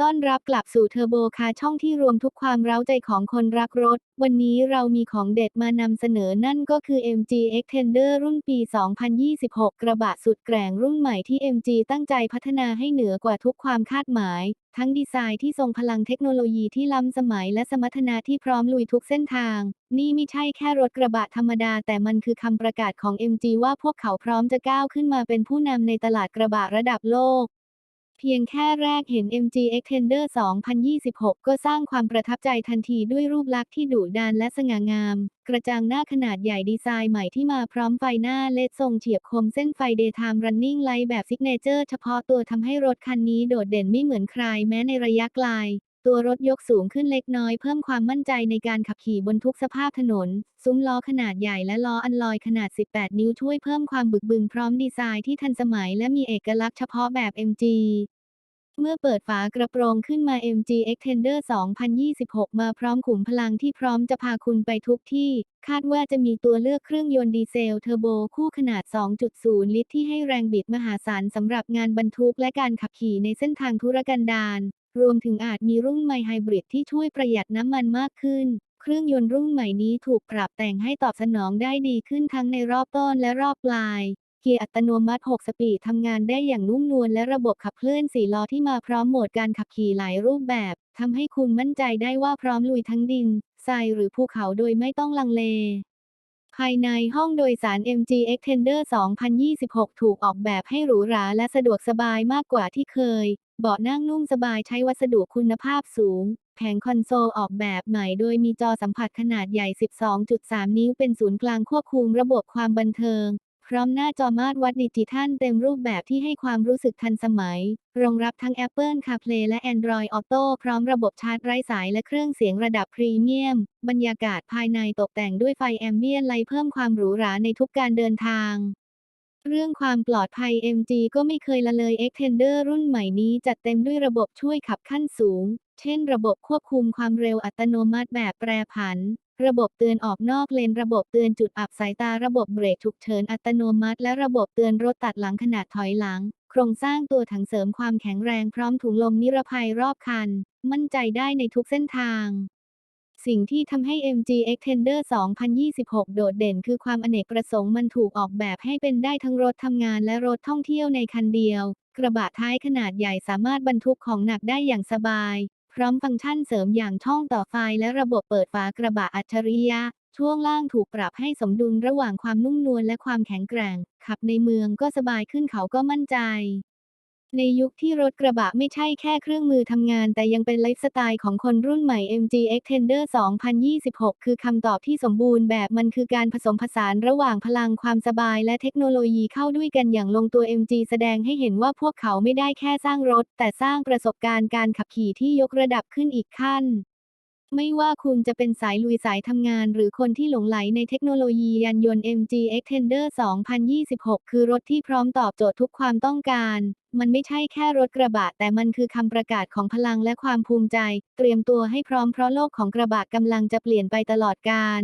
ต้อนรับกลับสู่เทอร์โบคาร์ช่องที่รวมทุกความเร้าใจของคนรักรถ วันนี้เรามีของเด็ดมานำเสนอนั่นก็คือ MG Extender รุ่นปี 2026 กระบะสุดแกร่งรุ่นใหม่ที่ MG ตั้งใจพัฒนาให้เหนือกว่าทุกความคาดหมาย ทั้งดีไซน์ที่ทรงพลังเทคโนโลยีที่ล้ำสมัยและสมรรถนะที่พร้อมลุยทุกเส้นทาง นี่ไม่ใช่แค่รถกระบะธรรมดา แต่มันคือคำประกาศของ MG ว่าพวกเขาพร้อมจะก้าวขึ้นมาเป็นผู้นำในตลาดกระบะระดับโลก เพียงแค่แรกเห็น MG Extender 2026 ก็สร้างความประทับใจทันทีด้วยรูปลักษณ์ที่ดุดันและสง่างาม กระจังหน้าขนาดใหญ่ดีไซน์ใหม่ที่มาพร้อมไฟหน้าเลดทรงเฉียบคมเส้นไฟ Daytime Running Light แบบซิกเนเจอร์เฉพาะตัวทำให้รถคันนี้โดดเด่นไม่เหมือนใครแม้ในระยะไกลตัวรถยกสูงขึ้นเล็กน้อยเพิ่มความมั่นใจในการขับขี่บนทุกสภาพถนน ซุ้มล้อขนาดใหญ่และล้ออันลอยขนาด 18 นิ้วช่วยเพิ่มความบึกบึนพร้อมดีไซน์ที่ทันสมัยและมีเอกลักษณ์เฉพาะแบบ MG เมื่อเปิดฝากระโปรงขึ้นมา MG Extender 2026 มาพร้อมขุมพลังที่พร้อมจะพาคุณไปทุกที่ คาดว่าจะมีตัวเลือกเครื่องยนต์ดีเซลเทอร์โบคู่ขนาด 2.0 ลิตรที่ให้แรงบิดมหาศาลสำหรับงานบรรทุกและการขับขี่ในเส้นทางธุรกันดารรวมถึงอาจมีรุ่นใหม่ไฮบริดที่ช่วยประหยัดน้ำมันมากขึ้น เครื่องยนต์รุ่นใหม่นี้ถูกปรับแต่งให้ตอบสนองได้ดีขึ้นทั้งในรอบต้นและรอบปลาย เกียร์อัตโนมัติ 6 สปีดทำงานได้อย่างนุ่มนวลและระบบขับเคลื่อน4ล้อที่มาพร้อมโหมดการขับขี่หลายรูปแบบทำให้คุณมั่นใจได้ว่าพร้อมลุยทั้งดินทรายหรือภูเขาโดยไม่ต้องลังเล ภายในห้องโดยสาร MG Extender 2026 ถูกออกแบบให้หรูหราและสะดวกสบายมากกว่าที่เคย เบาะนั่งนุ่มสบายใช้วัสดุคุณภาพสูง แผงคอนโซลออกแบบใหม่โดยมีจอสัมผัสขนาดใหญ่ 12.3 นิ้วเป็นศูนย์กลางควบคุมระบบความบันเทิง พร้อมหน้าจอมาตรวัดดิจิทัลเต็มรูปแบบที่ให้ความรู้สึกทันสมัย รองรับทั้ง Apple CarPlay และ Android Auto พร้อมระบบชาร์จไร้สายและเครื่องเสียงระดับพรีเมียม บรรยากาศภายในตกแต่งด้วยไฟแอมเบียนไลเพิ่มความหรูหราในทุกการเดินทางเรื่องความปลอดภัย MG ก็ไม่เคยละเลย Extender รุ่นใหม่นี้จัดเต็มด้วยระบบช่วยขับขั้นสูง เช่นระบบควบคุมความเร็วอัตโนมัติแบบแปรผัน ระบบเตือนออกนอกเลน ระบบเตือนจุดอับสายตา ระบบเบรกฉุกเฉินอัตโนมัติ และระบบเตือนรถตัดหลังขนาดถอยหลัง โครงสร้างตัวถังเสริมความแข็งแรงพร้อมถุงลมนิรภัยรอบคัน มั่นใจได้ในทุกเส้นทาง สิ่งที่ทำให้ MG Extender 2026 โดดเด่นคือความอเนกประสงค์มันถูกออกแบบให้เป็นได้ทั้งรถทำงานและรถท่องเที่ยวในคันเดียว กระบะท้ายขนาดใหญ่สามารถบรรทุกของหนักได้อย่างสบาย พร้อมฟังก์ชันเสริมอย่างช่องต่อไฟและระบบเปิดฝากระบะอัจฉริยะ ช่วงล่างถูกปรับให้สมดุลระหว่างความนุ่มนวลและความแข็งแกร่ง ขับในเมืองก็สบายขึ้นเขาก็มั่นใจ ในยุคที่รถกระบะไม่ใช่แค่เครื่องมือทำงาน แต่ยังเป็นไลฟ์สไตล์ของคนรุ่นใหม่ MG Extender 2026 คือคำตอบที่สมบูรณ์แบบมันคือการผสมผสานระหว่างพลังความสบายและเทคโนโลยีเข้าด้วยกันอย่างลงตัว MG แสดงให้เห็นว่าพวกเขาไม่ได้แค่สร้างรถ แต่สร้างประสบการณ์การขับขี่ที่ยกระดับขึ้นอีกขั้นไม่ว่าคุณจะเป็นสายลุยสายทำงานหรือคนที่หลงไหลในเทคโนโลยียานยนต์ MG Extender 2026 คือรถที่พร้อมตอบโจทย์ทุกความต้องการ มันไม่ใช่แค่รถกระบะ แต่มันคือคำประกาศของพลังและความภูมิใจ เตรียมตัวให้พร้อมเพราะโลกของกระบะกำลังจะเปลี่ยนไปตลอดกาล